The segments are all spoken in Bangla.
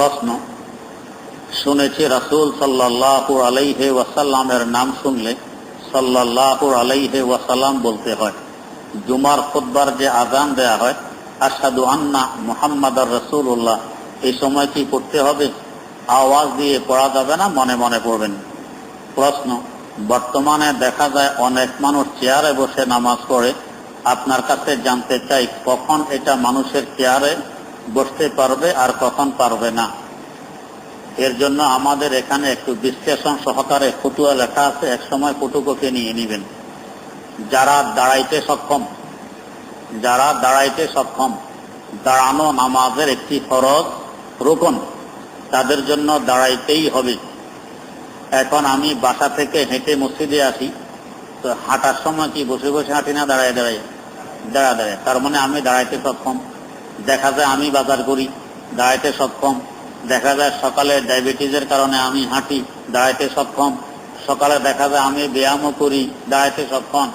প্রশ্ন। শুনেছি রাসূল সাল্লাল্লাহু আলাইহি ওয়াসাল্লামের নাম শুনলে সাল্লাল্লাহু আলাইহি ওয়াসাল্লাম বলতে হয়, জুমার খুতবার যে আজান দেয়া হয়, আশহাদু আন্না মুহাম্মাদার রাসূলুল্লাহ, এই সময় কি করতে হবে? আওয়াজ দিয়ে পড়া যাবে না, মনে মনে পড়বেন। প্রশ্ন, বর্তমানে দেখা যায় অনেক মানুষ চেয়ারে বসে নামাজ পড়ে, আপনার কাছে জানতে চাই কখন এটা মানুষের চেয়ারে বসতে পারবে আর কখন পারবে না। এর জন্য আমাদের এখানে একটু বিশ্লেষণ সহকারে ফতুয়া লেখা আছে, এক সময় ফটোকপি নিয়ে নিবেন। যারা দাঁড়াইতে সক্ষম, যারা দাঁড়াইতে সক্ষম, দাঁড়ানো নামাজের একটি ফরজ রোকন, তাদের জন্য দাঁড়াইতেই হবে। এখন আমি বাসা থেকে হেঁটে মসজিদে আসি, তো হাঁটার সময় কি বসে বসে হাঁটি না, দাঁড়ায় দাঁড়ায় দাঁড়া দাঁড়ায়, তার মানে আমি দাঁড়াইতে সক্ষম। দেখা যায় আমি বাজার করি দাঁড়াইতে সক্ষম। দেখা যায় সকালে ডায়াবেটিসের কারণে আমি হাঁটি দাঁড়াইতে সক্ষম। সকালে দেখা যায় আমি ব্যায়ামও করি দাঁড়াইতে সক্ষম।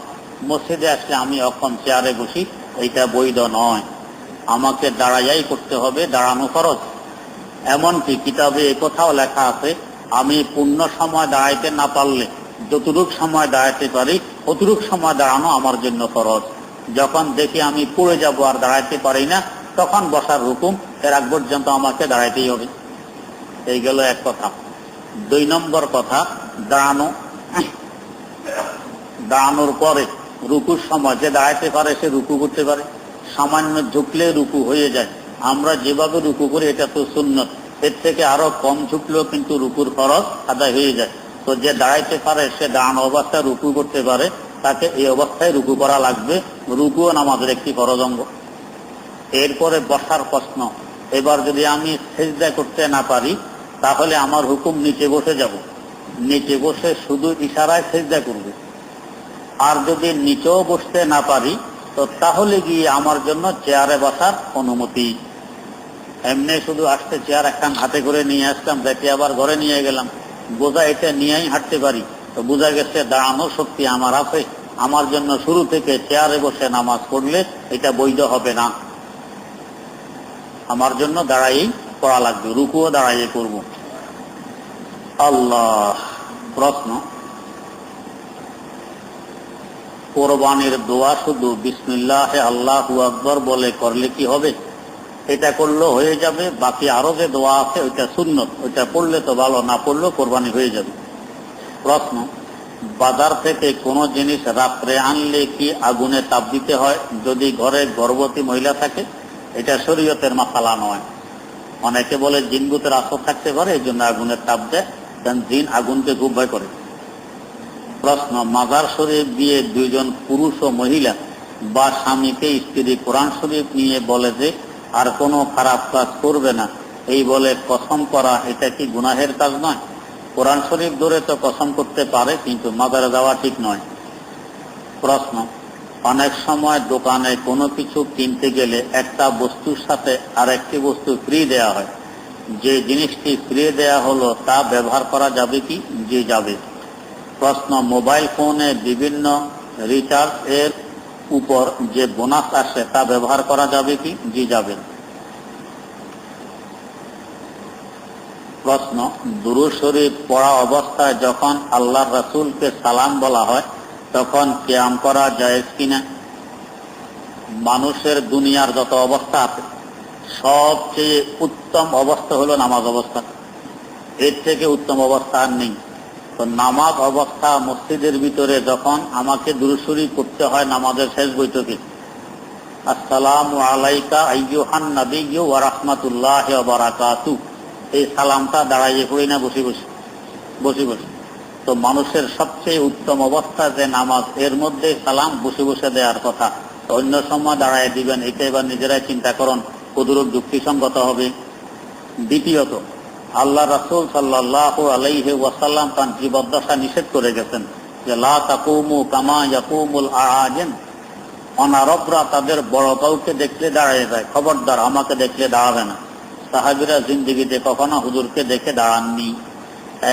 মসজিদে আসলে আমি অক্ষম চেয়ারে বসি, এইটা বৈধ নয়। আমাকে দাঁড়াইয়াই করতে হবে, দাঁড়ানো খরচ এমনকি কিতাবে কথাও লেখা আছে, আমি পূর্ণ সময় দাঁড়াইতে না পারলে, যতটুক সময় দাঁড়াইতে পারি অতটুক সময় দাঁড়ানো আমার জন্য খরচ যখন দেখি আমি পড়ে যাব আর দাঁড়াইতে পারি না তখন বসার হুকুম, এর আগ পর্যন্ত আমাকে দাঁড়াইতেই হবে। এই গেল এক কথা। দুই নম্বর কথা, দাঁড়ানো। দাঁড়ানোর পরে রুকুর সময় যে দাঁড়াইতে পারে, সে রুকু করতে পারে। সামান্য ঝুঁকলে রুকু হয়ে যায়। আমরা যেভাবে রুকু করি, এটা তো সুন্নত। এর থেকে আরও কম ঝুঁকলেও কিন্তু রুকুর খরচ আদায় হয়ে যায়। তো যে দাঁড়াইতে পারে, সে দাঁড়ানো অবস্থায় রুকু করতে পারে। তাকে এই অবস্থায় রুকু করা লাগবে। রুকুও নামাজের একটি ফরজ অঙ্গ। এরপরে বসার প্রশ্ন, এবার যদি আমি সেজদা করতে না পারি, তাহলে আমার হুকুম নিচে বসে যাব। নিচে বসে শুধু ইশারায় সেজদা করবে। আর যদি নিচেও বসতে না পারি, তো তাহলে গিয়ে আমার জন্য চেয়ারে বসার অনুমতি। এমনি শুধু আসতে চেয়ার একখান হাতে করে নিয়ে আসলাম, দেখে আবার ঘরে নিয়ে গেলাম। বোঝা এটা নিয়েই হাঁটতে পারি। তো বোঝা গেছে দাঁড়ানোর শক্তি আমার আছে। আমার জন্য শুরু থেকে চেয়ারে বসে নামাজ পড়লে এটা বৈধ হবে না। আমার জন্য দাঁড়াই পড়া লাগবে, রুকুও দাঁড়াইয়ে করব। আল্লাহ, প্রশ্ন। কোরবানির দোয়া শুধু বিসমিল্লাহ আল্লাহ আকবর বলে করলে কি হবে? এটা করলেও হয়ে যাবে, বাকি আরও যে দোয়া আছে, ওইটা শূন্য ওইটা পড়লে তো ভালো, না পড়লেও কোরবানি হয়ে যাবে। প্রশ্ন, বাজার থেকে কোনো জিনিস রাত্রে আনলে কি আগুনে তাপ দিতে হয়? যদি ঘরে গর্ভবতী মহিলা থাকে এটা শরীয়তের মাসালা নয়। অনেকে বলে জিনগুতের আসর থাকতে পারে, এই জন্য আগুনের তাপ দেয় জিন আগুনকে ভয় করে। প্রশ্ন, মাজার শরীফ দিয়ে দুইজন পুরুষ ও মহিলা বা স্বামীকে স্ত্রী কোরআন শরীফ নিয়ে বলে যে, আর কোনো খারাপ কাজ করবে না। এই বলে কসম করা, এটা কি গুনাহের কাজ নয়? কোরআন শরীফ ধরে তো কসম করতে পারে, কিন্তু মাজারে যাওয়া ঠিক নয়। প্রশ্ন অনেক সময় দোকানে কোনো কিছু কিনতে গেলে একটা বস্তুর সাথে আর একটি বস্তু ফ্রি দেয়া হয়। যে জিনিসটি ফ্রি দেয়া হলো, তা ব্যবহার করা যাবে কি? যে যাবে। প্রশ্ন, মোবাইল ফোনে বিভিন্ন রিচার্জ এর উপর যে বোনাস আসে, তা ব্যবহার করা যাবে কি? জি, যাবে। প্রশ্ন দুরু শরীফ পড়া অবস্থায় যখন আল্লাহ রসুলকে সালাম বলা হয় তখন ক্যাম করা যায় কিনা? মানুষের দুনিয়ার যত অবস্থা আছে, সবচেয়ে উত্তম অবস্থা হলো নামাজ অবস্থা। এর থেকে উত্তম অবস্থা আর নেই। তো নামাজ অবস্থা মসজিদের ভিতরে যখন আমাকে দুরুসুরি করতে হয় নামাজের শেষ বৈঠকে, আসসালাম আলাইকা আইয়ুহান নবী ওয়া রাহমাতুল্লাহি বারাকাতু। এই সালামটা দাঁড়াইয়ে পড়ি না, বসে বসে বসে বসে। তো মানুষের সবচেয়ে উত্তম অবস্থা যে নামাজ, এর মধ্যে সালাম বসে বসে দেওয়ার কথা। অন্য সময় দাঁড়ায় দিবেন, এটা এবার নিজেরাই চিন্তা করুন কদুরূপ যুক্তিসঙ্গত হবে। দ্বিতীয়ত আল্লাহ রাসুল সাল্লাহ আলাইহে ওয়াসাল্লাম তার জীবদ্দশা নিষেধ করে গেছেন যে, লা তাকুমু কামা ইয়াকুমুল আজেন অনারবরা তাদের বড় কাউকে দেখলে দাঁড়িয়ে যায়, খবরদার, আমাকে দেখলে দাঁড়াবে না। সাহাবিরা জিন্দিগিতে কখনো হুজুরকে দেখে দাঁড়াননি।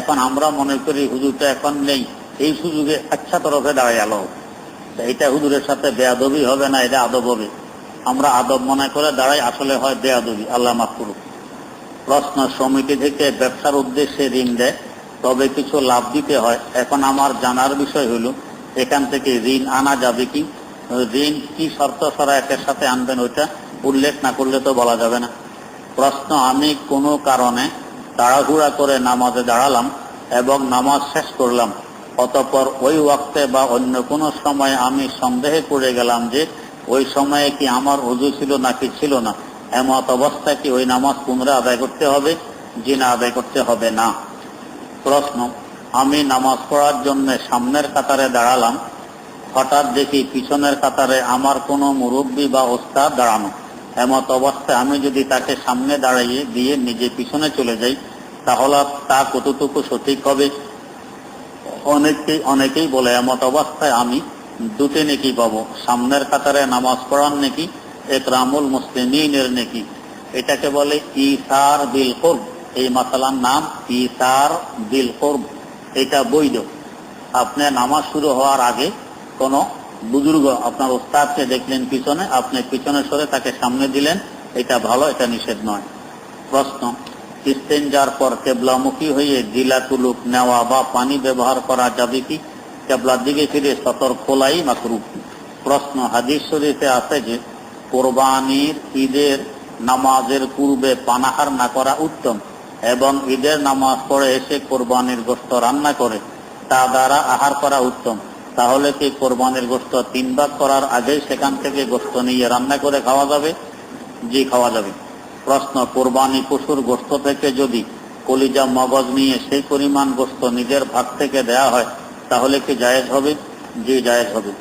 এখন আমরা মনে করি হুজুরটা এখন নেই। এই সুযোগে আচ্ছা তরফে দাঁড়ায় গেল এটা হুজুরের সাথে বেয়াদবি হবে না, এটা আদব হবে আমরা আদব মনে করে দাঁড়াই, আসলে হয় বেয়াদবি। আল্লাহ মাফ করুক। প্রশ্ন, সমিতি থেকে ব্যবসার উদ্দেশ্যে ঋণ দেয়, তবে কিছু লাভ দিতে হয়। এখন আমার জানার বিষয় হলো, এখান থেকে ঋণ আনা যাবে কি? ঋণ কি শর্ত ছাড়া একের সাথে আনবেন ওইটা উল্লেখ না করলে তো বলা যাবে না। প্রশ্ন, আমি কোনো কারণে তাড়াহুড়া করে নামাজে দাঁড়ালাম এবং নামাজ শেষ করলাম। অতপর ওই ওয়াক্তে বা অন্য কোনো সময় আমি সন্দেহে পড়ে গেলাম যে, ওই সময়ে কি আমার অজু ছিল নাকি ছিল না? এমত অবস্থায় কি ওই নামাজ পুনরায় আদায় করতে হবে? জি না, আদায় করতে হবে না। প্রশ্ন, আমি নামাজ পড়ার জন্য সামনের কাতারে দাঁড়ালাম। হঠাৎ দেখি পিছনের কাতারে আমার কোনো মুরব্বী বা ওস্তাদ দাঁড়ানো। এমত অবস্থায় আমি যদি তাকে সামনে দাঁড়িয়ে দিয়ে নিজে পিছনে চলে যাই, তাহলে তা কতটুকু সঠিক হবে? অনেকেই অনেকেই বলে, এমত অবস্থায় আমি দুটি নেকি পাবো। সামনের কাতারে নামাজ পড়ার নেকি একরামুল মুসলিমিনের নেকি। এটাকে বলে ইসার বিল করব এই মাসালার নাম ইসার বিল করব এটা বৈধ। আপনি নামাজ শুরু হওয়ার আগে কোন বুজুর্গ আপনার ওস্তাদকে দেখলেন পিছনে, আপনি পিছনে সরে তাকে সামনে দিলেন, এটা ভালো, এটা নিষেধ নয়। প্রশ্ন, ইস্তেঞ্জার পর কেবলামুখী হয়ে জিলা তুলুক নেওয়া বা পানি ব্যবহার করা যাবে কি? কেবলার দিকে ফিরে সতর খোলাই মাকরু প্রশ্ন, হাদিস শরীফে আছে যে, কোরবানির ঈদের নামাজের পূর্বে পানাহার না করা উত্তম, এবং ঈদের নামাজ পড়ে এসে কোরবানির গোস্ত রান্না করে, তা দ্বারা আহার করা উত্তম। তাহলে কি কোরবানির গোস্ত তিন ভাগ করার আগেই সেখান থেকে গোস্ত নিয়ে রান্না করে খাওয়া যাবে? জি, খাওয়া যাবে। প্রশ্ন, কোরবানি পশুর গোস্ত থেকে যদি কলিজা মগজ নিয়ে সেই পরিমাণ গোস্ত নিজের ভাগ থেকে দেয়া হয়, তাহলে কি জায়েজ হবে? জি, জায়েজ হবে।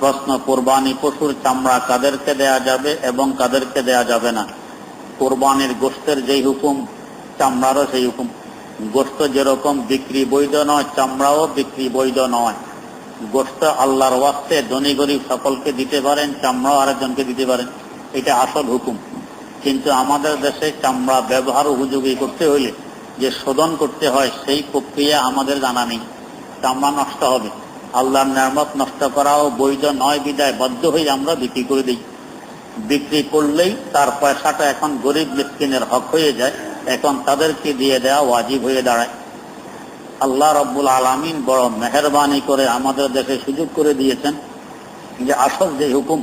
প্রশ্ন, কোরবানি পশুর চামড়া কাদেরকে দেয়া যাবে এবং কাদেরকে দেয়া যাবে না? কোরবানির গোস্তের যেই হুকুম, চামড়ারও সেই হুকুম। গোস্ত যেরকম বিক্রি বৈধ নয়, চামড়াও বিক্রি বৈধ নয়। গোস্ত আল্লাহর ওয়াস্তে ধনী গরিব সকলকে দিতে পারেন, চামড়াও আরেকজনকে দিতে পারেন, এটা আসল হুকুম। কিন্তু আমাদের দেশে চামড়া ব্যবহার উপযোগী করতে হইলে যে শোধন করতে হয়, সেই প্রক্রিয়া আমাদের জানা নেই। চামড়া নষ্ট হবে, আল্লাহর নিয়ামত নষ্ট করাও বৈধ নয়, বিদায় বাধ্য হয়ে আমরা বিক্রি করে দিই। বিক্রি করলেই তার পয়সাটা এখন গরিব মিসকিনের হক হয়ে যায়, এখন তাদেরকে দিয়ে দেওয়া ওয়াজিব হয়ে দাঁড়ায়। আল্লাহ রব্বুল আলমিন বড় মেহরবানি করে আমাদের দেশে সুযোগ করে দিয়েছেন যে আসল যে হুকুম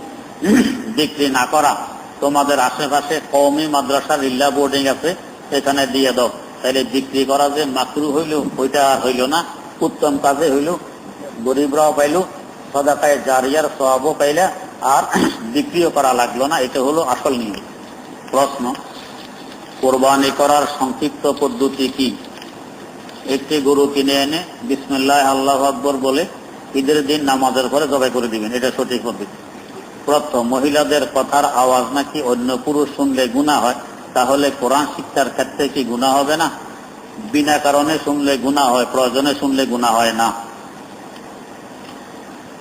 বিক্রি না করা, তোমাদের আশেপাশে কওমি মাদ্রাসা লিল্লা বোর্ডিং আছে, এখানে দিয়ে দাও। তাহলে বিক্রি করা যে মাকরু হইল, ওইটা আর হইল না। উত্তম কাজে হইল, গরিবরাও পাইল, সদাকায় জারিয়ার সবও পাইলা, আর বিক্রিও করা লাগল না। এটা হলো আসল নিয়ম। প্রশ্ন, কোরবানি করার সংক্ষিপ্ত পদ্ধতি কি? একটি গরু কিনে এনে বিসমুল্লাহ, আল্লাহ আকবর বলে ঈদের দিন নামাজের পরে জবাই করে দিবেন। এটা সঠিক পদ্ধতি প্রথম, মহিলাদের কথার আওয়াজ নাকি অন্য পুরুষ শুনলে গুণা হয়? তাহলে কোরআন শিক্ষার ক্ষেত্রে কি গুণা হবে না? বিনা কারণে শুনলে গুণা হয়, প্রয়োজনে শুনলে গুণা হয় না।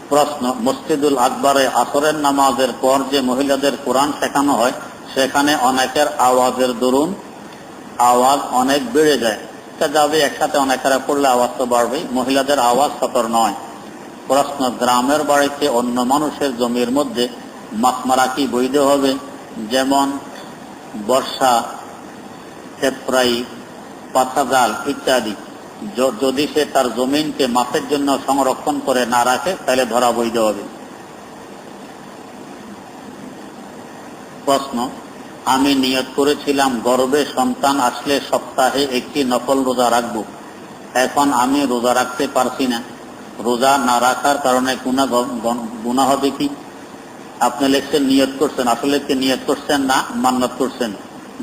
প্রশ্ন, মসজিদুল আকবরে আসরের নামাজের পর যে মহিলাদের কোরআন শেখানো হয়, সেখানে অনেকের আওয়াজের দরুন আওয়াজ অনেক বেড়ে যায়। তা যাবে একসাথে অনেকেরা পড়লে আওয়াজ তো বাড়বেই। মহিলাদের আওয়াজ সতর নয়। প্রশ্ন, গ্রামের বাড়িতে অন্য মানুষের জমির মধ্যে মাখমারা কি বৈধ হবে? যেমন বর্ষা ক্ষেত্রাই পাতা জাল ইত্যাদি যদি সে তার জমিনকে মাছের জন্য সংরক্ষণ করে না রাখে, তাহলে ধরা বৈধ হবে। প্রশ্ন আমি নিয়ত করেছিলাম, গর্বে সন্তান আসলে সপ্তাহে একটি নকল রোজা রাখব। এখন আমি রোজা রাখতে পারছি না। রোজা না রাখার কারণে গুণা গুণা হবে কি? আপনি লিখছেন নিয়ত করছেন, আসলে কি নিয়ত করছেন না মান্নত করছেন?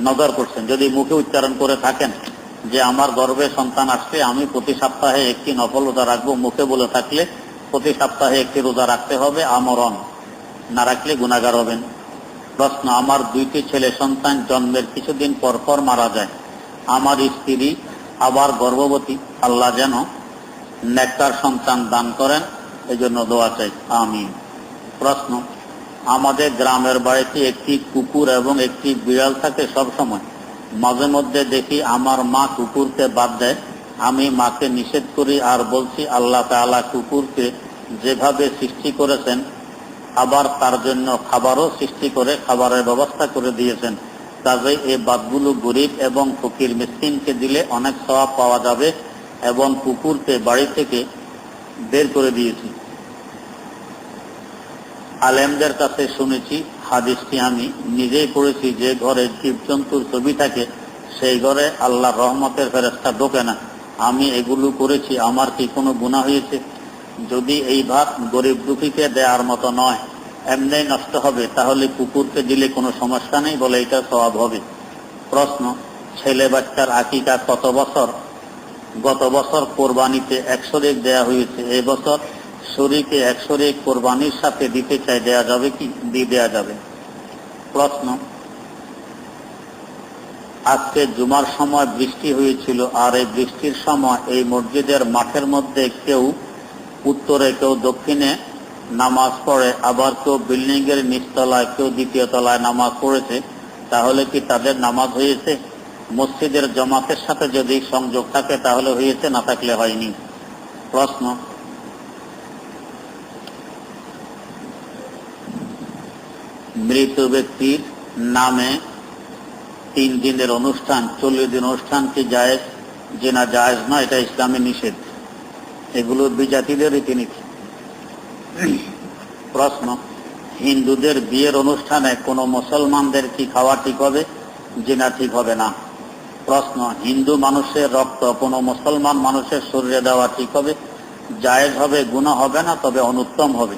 নজর করছেন। যদি মুখে উচ্চারণ করে থাকেন যে আমার গর্বে সন্তান আসছে আমি প্রতি সপ্তাহে একটি নকল রোজা রাখব, মুখে বলে থাকলে প্রতি সপ্তাহে একটি রোজা রাখতে হবে আমরণ। না রাখলে গুণাগার হবেন। প্রশ্ন, আমার দুইটি ছেলে সন্তান জন্মের কিছুদিন পর পর মারা যায়। আমার স্ত্রী আবার গর্ভবতী, আল্লাহ যেন নেকটার সন্তান দান করেন এই জন্য দোয়া চাই। আমি প্রশ্ন, আমাদের গ্রামের বাড়িতে একটি কুকুর এবং একটি বিড়াল থাকে সব সময়। মাঝে মধ্যে দেখি আমার মা কুকুরকে বাদ দেয়। আমি মাকে নিষেধ করি আর বলছি, আল্লাহ তাআলা কুকুরকে যেভাবে সৃষ্টি করেছেন আবার তার জন্য খাবারও সৃষ্টি করে, খাবারের ব্যবস্থা করে দিয়েছেন। কাজে এই বাদগুলো গরিব এবং ফকির মিসকিনকে দিলে অনেক সওয়াব পাওয়া যাবে এবং কুকুরকে বাড়ি থেকে বের করে দিয়েছি। আলেমদের কাছে শুনেছি, হাদিসটি আমি নিজেই পড়েছি, যে ঘরে জীবজন্তুর ছবি থাকে, সেই ঘরে আল্লাহ রহমতের ফেরস্তা ঢোকে না। আমি এগুলো করেছি, আমার কি কোনো গুণা হয়েছে? যদি এই ভাত গরিব দুঃখীকে দেওয়ার মতো নয়, এমনি নষ্ট হবে, তাহলে কুকুরকে দিলে কোনো সমস্যা নেই বলে এটা স্বভাব হবে। প্রশ্ন, ছেলে বাচ্চার আকিকা কত বছর? গত বছর কোরবানিতে একশো রেক দেওয়া হয়েছে এই বছর শরীকে একশো রেক কোরবানির সাথে দিতে চাই, দেয়া যাবে কি? দিয়ে দেওয়া যাবে। প্রশ্ন, আজকে জুমার সময় বৃষ্টি হয়েছিল, আর এই বৃষ্টির সময় এই মসজিদের মাঠের মধ্যে কেউ উত্তরে কেউ দক্ষিণে নামাজ পড়ে, আবার কেউ বিল্ডিং এর নিচতলায়, কেউ দ্বিতীয় তলায় নামাজ পড়েছে, তাহলে কি তাদের নামাজ হয়েছে? মসজিদের জমাতের সাথে যদি সংযোগ থাকে, তাহলে হয়েছে, না থাকলে হয়নি? প্রশ্ন। মৃত ব্যক্তির নামে তিন দিনের অনুষ্ঠান, চল্লিশ দিন অনুষ্ঠান কি জায়েজ? যে না জায়েজ না এটা ইসলামে নিষেধ। এগুলো বিজাতিদের রীতিনীতি। প্রশ্ন, হিন্দুদের বিয়ের অনুষ্ঠানে কোনো মুসলমানদের কি খাওয়া ঠিক হবে যে না ঠিক হবে না? প্রশ্ন, হিন্দু মানুষের রক্ত কোনো মুসলমান মানুষের শরীরে দেওয়া ঠিক হবে, জায়েজ হবে গুণা হবে না, তবে অনুত্তম হবে?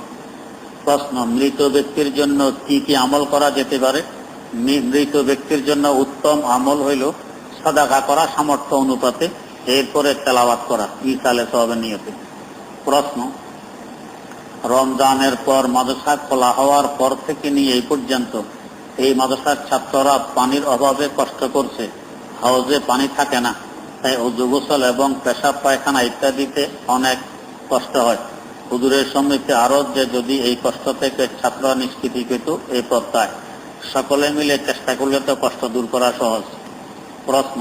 প্রশ্ন, মৃত ব্যক্তির জন্য কি কি আমল করা যেতে পারে? মৃত ব্যক্তির জন্য উত্তম আমল হইল সদাকা করা সামর্থ্য অনুপাতে এরপরে তেলাওয়াত করা ই সালে সবে নিয়তে। প্রশ্ন, রমজানের পর মাদ্রাসা খোলা হওয়ার পর থেকে নিয়ে এই পর্যন্ত এই মাদ্রাসার ছাত্ররা পানির অভাবে কষ্ট করছে, হাউজে পানি থাকে না, তাই অজু গোসল এবং পেশাব, পায়খানা ইত্যাদিতে অনেক কষ্ট হয়। হুজুরের সম্মুখে আরও যে যদি এই কষ্ট থেকে ছাত্র নিষ্কৃতি পেত এই প্রত্যয়। সকলে মিলে চেষ্টা করলে তো কষ্ট দূর করা সহজ। প্রশ্ন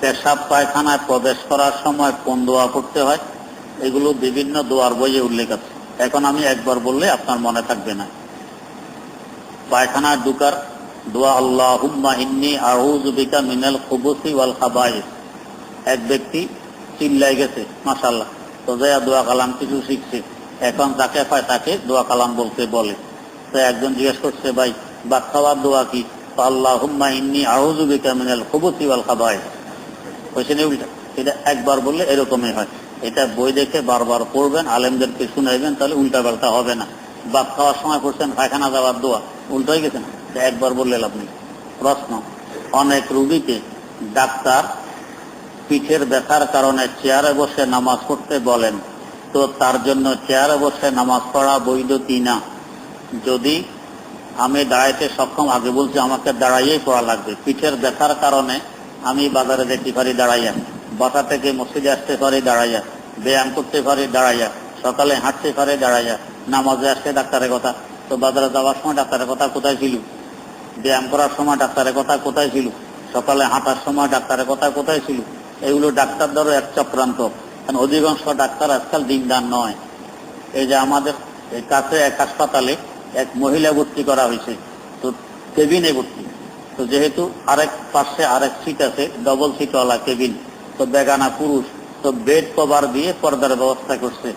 পেশাব পায়খানায় প্রবেশ করার সময় কোন দোয়া করতে হয়, এগুলো বিভিন্ন দোয়ার বইয়ে উল্লেখ আছে। এখন আমি একবার বললে আপনার মনে থাকবে না। পায়খানায় ঢুকার দোয়া আল্লাহ হুম্মা ইন্নি আহুজুবিকা মিনাল খুবুসি ওয়াল খাবাইস এক ব্যক্তি চিল্লাই গেছে মাসাল্লাহ তো যাইয়া দোয়া কালাম, কিছু শিখছে। এখন যাকে পায় তাকে দোয়া কালাম বলতে বলে। তো একজন জিজ্ঞেস করছে, ভাই খাওয়ার দোয়া কি? আল্লাহ হুম্মা ইন্নি আহুজুবিকা মিনাল খুবুসি ওয়াল খাবাইস হয়েছে না উল্টা। এটা একবার বললে এরকমই হয়। এটা বই দেখে বারবার পড়বেন, আলেমদেরকে শুনাইবেন, তাহলে উল্টা পাল্টা হবে না। বাদ খাওয়ার সময় করছেন, পায়খানা যাওয়ার দোয়া। উল্টো হয়ে গেছে না? একবার বললে লাভ নেই। প্রশ্ন, অনেক রুগীকে ডাক্তার পিঠের ব্যথার কারণে চেয়ারে বসে নামাজ পড়তে বলেন, তো তার জন্য চেয়ারে বসে নামাজ পড়া বৈধ কি না? যদি আমি দাঁড়াইতে সক্ষম, আগে বলছি আমাকে দাঁড়াইয়েই পড়া লাগবে। পিঠের ব্যথার কারণে আমি বাজারে যেতে পারি, দাঁড়াইয়া। বাসা থেকে মসজিদে আসতে পারি, দাঁড়াইয়া। ব্যায়াম করতে পারি, দাঁড়াইয়া। সকালে হাঁটতে পারি, দাঁড়াইয়া। নামাজে আসতে ডাক্তারের কথা। তো বাজারে যাওয়ার সময় ডাক্তারের কথা কোথায় ছিল? ব্যায়াম করার সময় ডাক্তারের কথা কোথায় ছিল? সকালে হাঁটার সময় ডাক্তারের কথা কোথায় ছিল? এগুলো ডাক্তার ধরো এক চক্রান্ত। কারণ অধিকাংশ ডাক্তার আজকাল দিনদার নয়। এই যে আমাদের কাছে এক হাসপাতালে এক মহিলা ভর্তি করা হয়েছে। তো কেবিনে ভর্তি। তো যেহেতু আরেক পাশে আরেক সিট আছে ডবল সিটওয়ালা কেবিন তো বেগানা পুরুষ, তো বেড কভার দিয়ে পর্দার ব্যবস্থা করছে।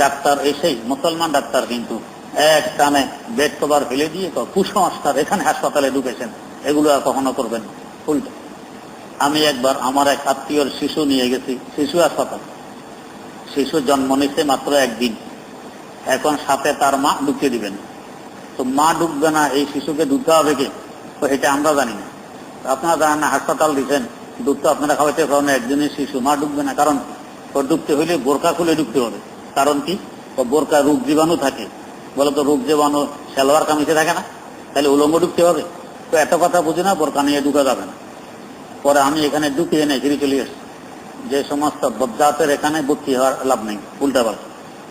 ডাক্তার এসেই, মুসলমান ডাক্তার কিন্তু, এক টানে বেড কভার ফেলে দিয়ে তো কুসংস্কার, এখানে হাসপাতালে ঢুকেছেন, এগুলো আর কখনো করবেন। উল্টো। আমি একবার আমার এক আত্মীয়র শিশু নিয়ে গেছি, শিশু হাসপাতাল। শিশু জন্ম নিচ্ছে মাত্র একদিন। এখন সাথে তার মা ঢুকিয়ে দিবেন। তো মা ঢুকবে না, এই শিশুকে ঢুকতে হবে কি? তো এটা আমরা জানি না। আপনারা জানেন না হাসপাতাল দিচ্ছেন দুধ তো আপনারা খাওয়াইতে পারেন না, একদিনের শিশু মা ঢুকবে না। কারণ কি? তো ঢুকতে হইলে বোরকা খুলে ঢুকতে হবে। কারণ কি? তো বোরকা রোগ জীবাণু থাকে। বলে তো রোগ জীবাণু সালোয়ার কামিতে থাকে না? তাহলে উলঙ্গ ঢুকতে হবে। তো এত কথা বুঝি না বোরকা নিয়ে ঢুকা যাবে না। পরে আমি এখানে ঢুকে এনে ফিরে চলে এসেছি যে সমস্ত বজ্জাতের এখানে বুদ্ধি হওয়ার লাভ নেই উল্টা পাল্টা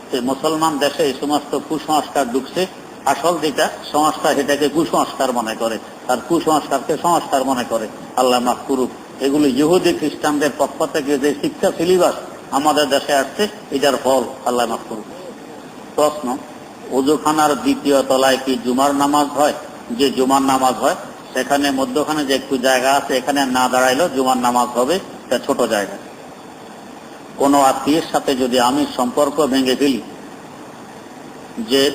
সেই মুসলমান দেশে এই সমস্ত কুসংস্কার ঢুকছে আসল যেটা সংস্কার সেটাকে কুসংস্কার মনে করে। আর কুসংস্কারকে সংস্কার মনে করে। আল্লাহ মাফ করুক। এগুলো ইহুদি খ্রিস্টানদের পক্ষ থেকে যে শিক্ষা সিলেবাস আমাদের দেশে আসছে, এটার ফল আল্লাহ মাফ করুক। প্রশ্ন, উজুখানার দ্বিতীয় তলায় কি জুমার নামাজ হয়? যে জুমার নামাজ হয়, সেখানে মধ্যখানে যে একটু জায়গা আছে, এখানে না দাঁড়াইলেও জুমার নামাজ হবে, এটা ছোট জায়গা। কোনো আত্মীয়ের সাথে যদি আমি সম্পর্ক ভেঙে ফেলি, যে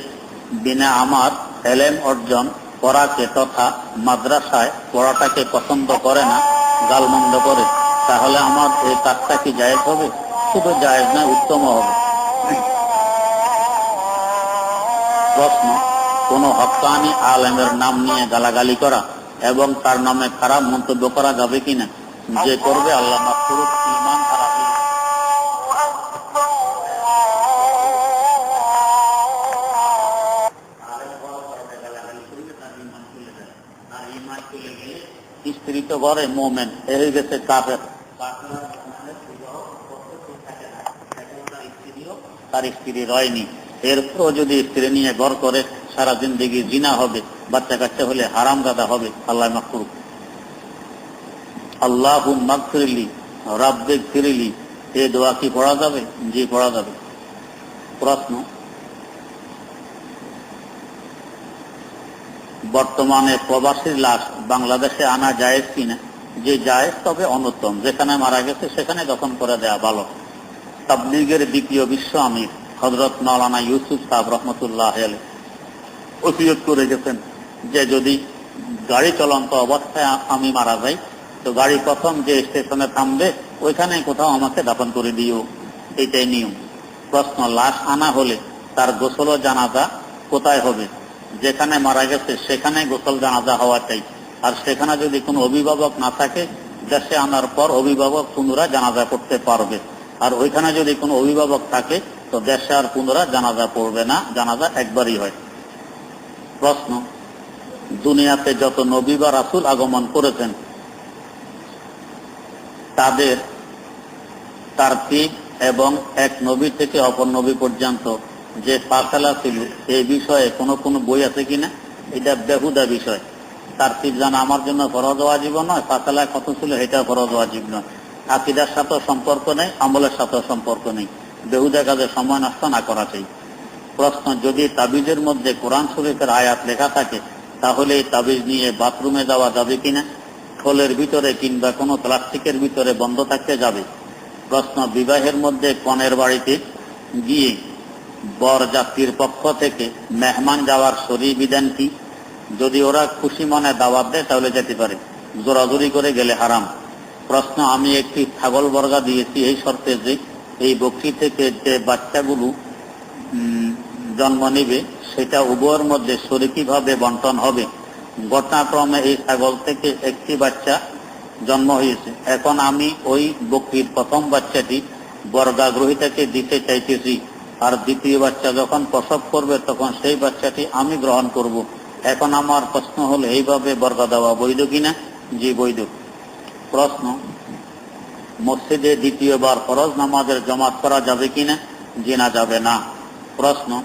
বিনা আমার এলেম অর্জন করাকে তথা মাদ্রাসায় পড়াটাকে পছন্দ করে না, গালমন্দ করে, তাহলে আমার এই কাজটা কি জায়েজ হবে? শুধু জায়েজ না উত্তম হবে। প্রশ্ন, কোন হকানি আলেমের নাম নিয়ে গালাগালি করা এবং তার নামে খারাপ মন্তব্য করা যাবে কিনা? যে করবে, আল্লাহ মাহফুরুক ইমান স্ত্রী তো ঘরে মোমেন এ হয়ে গেছে কাফের। তার স্ত্রী রয়নি। এরপরও যদি স্ত্রী নিয়ে ঘর করে, সারা জিন্দগি জিনা হবে, বাচ্চা কাচ্চা হলে হারাম দাদা হবে, আল্লাহ মাকরু আল্লাহ মাকফিরলি রাব্বে ফিরিলি এ দোয়া কি পড়া যাবে? জি, পড়া যাবে। প্রশ্ন বর্তমানে প্রবাসীর লাশ বাংলাদেশে আনা যায় কিনা? যে যায় তবে অনুত্তম। যেখানে মারা গেছে, সেখানে দফন করে দেয়া ভালো। তাবলিগের দ্বিতীয় বিশ্ব আমির হজরত মাওলানা ইউসুফ সাহেব রহমতুল্লাহ ওসিয়ত করে গেছেন যে যদি গাড়ি চলন্ত অবস্থায় আমি মারা যাই, তো গাড়ি প্রথম যে স্টেশনে থামবে, ওইখানে কোথাও আমাকে দাপন করে দিও। এইটাই নিয়ম। প্রশ্ন, লাশ আনা হলে তার গোসল জানাজা কোথায় হবে? যেখানে মারা গেছে, সেখানে গোসল জানাজা হওয়া চাই আর সেখানে যদি কোনো অভিভাবক না থাকে, দেশে আনার পর অভিভাবক পুনরায় জানাজা করতে পারবে। আর ওইখানে যদি কোনো অভিভাবক থাকে, তো দেশে আর পুনরায় জানাজা পড়বে না, জানাজা একবারই হয়। প্রশ্ন, দুনিয়াতে যত নবী বা রাসুল আগমন করেছেন, তাদের তার্কিক এবং এক নবী থেকে অপর নবী পর্যন্ত যে ছিল এই বিষয়ে কোনো কোনো বই আছে কিনা এটা বেহুদা বিষয়। তার জানা আমার জন্য ফরজ ওয়াজিব নয় ফাঁসলা কত ছিল এটা ফরজ ওয়াজিব নয়। আকিদার সাথেও সম্পর্ক নেই, আমলের সাথেও সম্পর্ক নেই। বেহুদা কাজে সময় নষ্ট না করা চাই। প্রশ্ন, যদি তাবিজের মধ্যে কোরআন শরীফের আয়াত লেখা থাকে, তাহলে এই তাবিজ নিয়ে বাথরুমে যাওয়া যাবে কিনা খোলের ভিতরে কিংবা কোনো প্লাস্টিকের ভিতরে বন্ধ থাকতে যাবে? প্রশ্ন, বিবাহের মধ্যে কনের বাড়িতে গিয়ে বর যাত্রীর পক্ষ থেকে মেহমান যাওয়ার শরী বিধান কি? যদি ওরা খুশি মনে দাওয়াত দেয়, তাহলে যেতে পারে। জোরাজুরি করে গেলে হারাম। প্রশ্ন, আমি একটি ছাগল বর্গা দিয়েছি, এই শর্তে যে এই বকরি থেকে যে বাচ্চাগুলো জন্ম নিবে, সেটা উভয়ের মধ্যে শরিকিভাবে বন্টন হবে। ঘটনাক্রমে এই ছাগল থেকে একটি বাচ্চা জন্ম হয়েছে। এখন আমি ওই বকরির প্রথম বাচ্চাটি বর্গা গ্রহিতাকে দিতে চাইতেছি। আর দ্বিতীয় বাচ্চা যখন প্রসব করবে, তখন সেই বাচ্চাটি আমি গ্রহণ করব। এখন আমার প্রশ্ন হলো, এইভাবে বর্গা দেওয়া বৈধ কিনা? জি, বৈধ। প্রশ্ন, মসজিদে দ্বিতীয়বার ফরজ নামাজের জমাত করা যাবে কিনা? জি, না, যাবে না। প্রশ্ন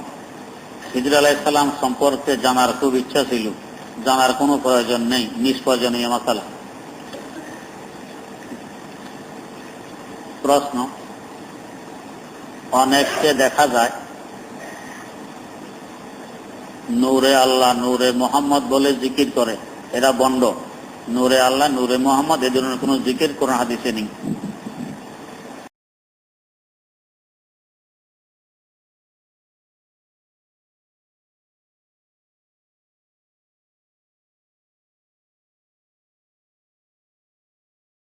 হিজর আলাইসাল্লাম সম্পর্কে জানার খুব ইচ্ছা ছিল। জানার কোনো প্রয়োজন নেই, নিষ্প্রয়োজনীয় মাসালা প্রশ্ন অনেককে দেখা যায়, নূরে আল্লাহ, নূরে মোহাম্মদ বলে জিকির করে। এরা বন্ড। নূরে আল্লাহ, নূরে মোহাম্মদ, এ ধরনের কোনো জিকির, কোন হাদিসে নেই।